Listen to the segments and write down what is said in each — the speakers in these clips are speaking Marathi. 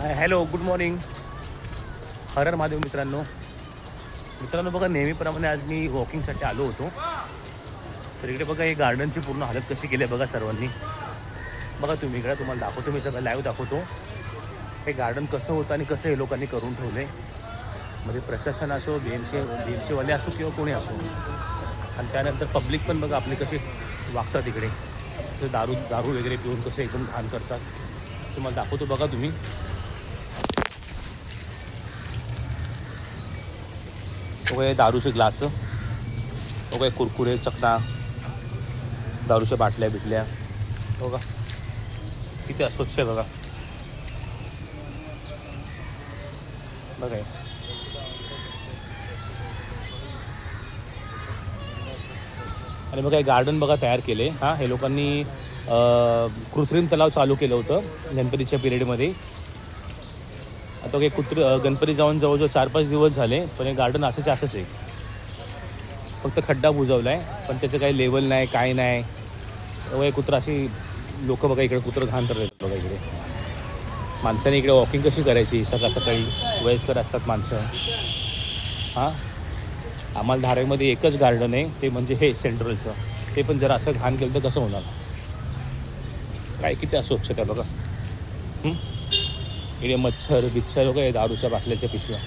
Hi hello good morning. हर महादेव मित्रांनो. मित्रांनो बघा नेहमीप्रमाणे आज मी वॉकिंगसाठी आलो होतो. तर इकडे बघा हे गार्डनची पूर्ण हालत कशी केली आहे बघा सर्वांनी. बघा तुम्ही इकडे तुम्हाला दाखवतो मी सगळं लाईव्ह दाखवतो. हे गार्डन कसं होतं आणि कसं हे लोकांनी करून ठेवलं म्हणजे प्रशासन असो B M C B M सीवाले असो किंवा कोणी असो. आणि त्यानंतर पब्लिक पण बघा आपले कसे वागतात इकडे. ते दारू दारू वगैरे पिऊन कसे एकदम घाण करतात. तुम्हाला दाखवतो बघा तुम्ही. ओके दारूचे ग्लास. ओके कुरकुरे चकना. दारूच्या बाटल्या बिटल्या. हो का किती अस्वच्छ आहे बघा. बघा आणि मग हे गार्डन बघा तयार केले. हां हे लोकांनी कृत्रिम तलाव चालू केलं होतं. गणपतीच्या पिरियडमध्ये आता काही कुत्री गणपती जाऊन जवळजवळ चार पाच दिवस झाले पण हे गार्डन असंच असंच आहे. फक्त खड्डा बुजवला आहे पण त्याचं काही लेवल नाही काय नाही. वय कुत्रं अशी लोक बघा इकडे कुत्रं घाण करतात बघा इकडे. माणसाने इकडे वॉकिंग कशी करायची? सकाळ सकाळी वयस्कर असतात माणसं. हां? आम्हाला धारावीमध्ये एकच गार्डन आहे ते म्हणजे हे सेंट्रलचं ते पण जर असं घाण केलं तर कसं होणार? काय किती अस्वच्छता बघा. हं? इकडे मच्छर बिच्छर वगैरे दारूच्या बाटल्याच्या पिशव्या.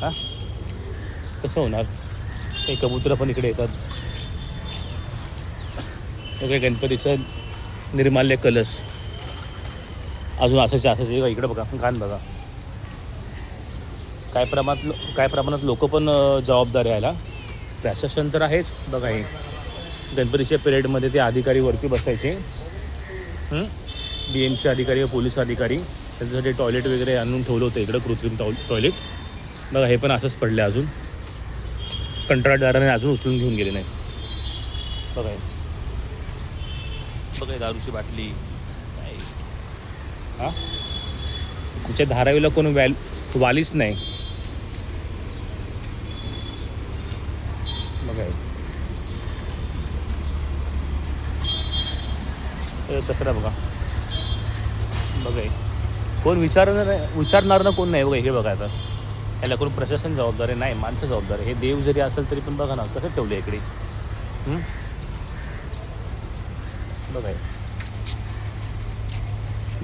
हां? कसं होणार? हे कबुतरं पण इकडे येतात. वगैरे गणपतीचं निर्माल्य कलश. अजून असंच असंच आहे इकडे बघा घाण बघा. काय प्रमाणात लो- काय प्रमाणात लोक पण जबाबदार यायला प्रशासन तर आहेच. बघा हे. गणपतीच्या पिरियडमध्ये ते अधिकारी वरती बसायचे. बी एमचे अधिकारी व पोलीस अधिकारी. त्याच्यासाठी टॉयलेट वगैरे आणून ठेवलं होतं इकडं कृत्रिम टॉ टॉयलेट बघा हे पण असंच पडलं अजून. कंत्राटदाराने अजून उचलून घेऊन गेले नाही बघा बघा दारूची बाटली. काय? हां? आमच्या धारावीला कोण वॅल वालीच नाही. बघा कचरा बघा. बघा कोण विचारणार विचारणार ना कोण नाही बघा हे बघा आता. याला कोण प्रशासन जबाबदार आहे? नाही माणसं जबाबदार आहे. हे देव जरी असेल तरी पण बघा ना कसं ठेवलं इकडे? बघा.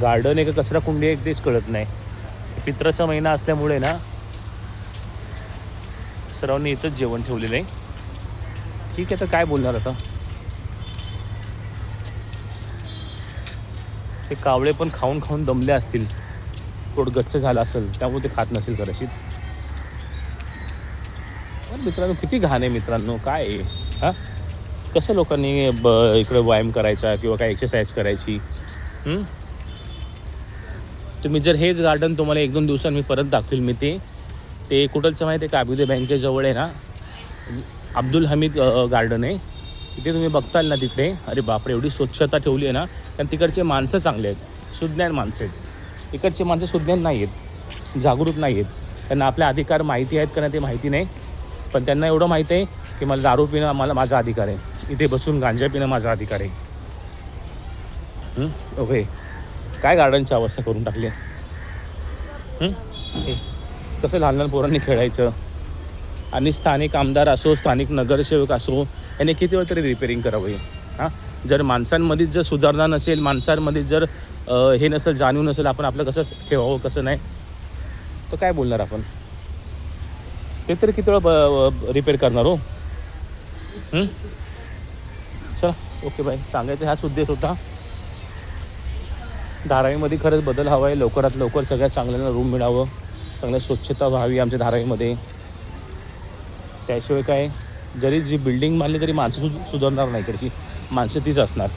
गार्डन एक कचरा कुंडी आहे तेच कळत नाही. पित्राचा महिना असल्यामुळे ना सर्वांनी इथंच जेवण ठेवलेलं आहे. ठीक आहे तर काय बोलणार आता? ते कावळे पण खाऊन खाऊन दमले असतील. पोट गच्च झालं असेल त्यामुळे ते खात नसेल कदाचित. पण मित्रांनो किती घाण आहे मित्रांनो काय आहे? हां? कसं लोकांनी ब इकडं व्यायाम करायचा किंवा काय एक्सरसाइज करायची? तुम्ही जर हेच गार्डन तुम्हाला एक दोन दिवसांनी मी परत दाखवेल मी ते. ते कुठलचं माहिती आहे का? अभ्युदय बँकेजवळ आहे ना? अब्दुल हमीद गार्डन आहे. तिथे तुम्ही बघताल ना तिकडे. अरे बापरे एवढी स्वच्छता ठेवली आहे ना? कारण तिकडचे माणसं चांगले आहेत. सुज्ञान माणसं आहेत. इकडचे माणसं सुज्ञान नाही आहेत जागरूक नाही आहेत त्यांना आपले अधिकार माहिती आहेत का नाही ते माहिती नाही. पण त्यांना एवढं माहीत आहे की मला दारू पिणं मला माझा अधिकार आहे. इथे बसून गांजा पिणं माझा अधिकार आहे. ओके. काय गार्डनची अवस्था करून टाकली? आहे कसं लहान लहान पोरांनी खेळायचं? आणि स्थानिक आमदार असो स्थानिक नगरसेवक असो याने किती वेळ तरी रिपेरिंग करावं हां? जर माणसांमध्येच जर सुधारणा नसेल माणसांमध्ये जर हे नसेल जाणीव नसेल आपण आपलं कसं ठेवावं कसं नाही? तर काय बोलणार आपण? ते तरी किती वेळ रिपेअर करणार हो? चल चला ओके बाय सांगायचा हाच उद्देश होता. धारावीमध्ये खरंच बदल हवा आहे. लवकरात लवकर सगळ्यात चांगल्यानं रूम मिळावं. चांगल्या स्वच्छता व्हावी आमच्या धारावीमध्ये. त्याशिवाय काय? जरी जी बिल्डिंग मानली तरी माणसं सुधारणार नाही इकडची माणसं तीच असणार.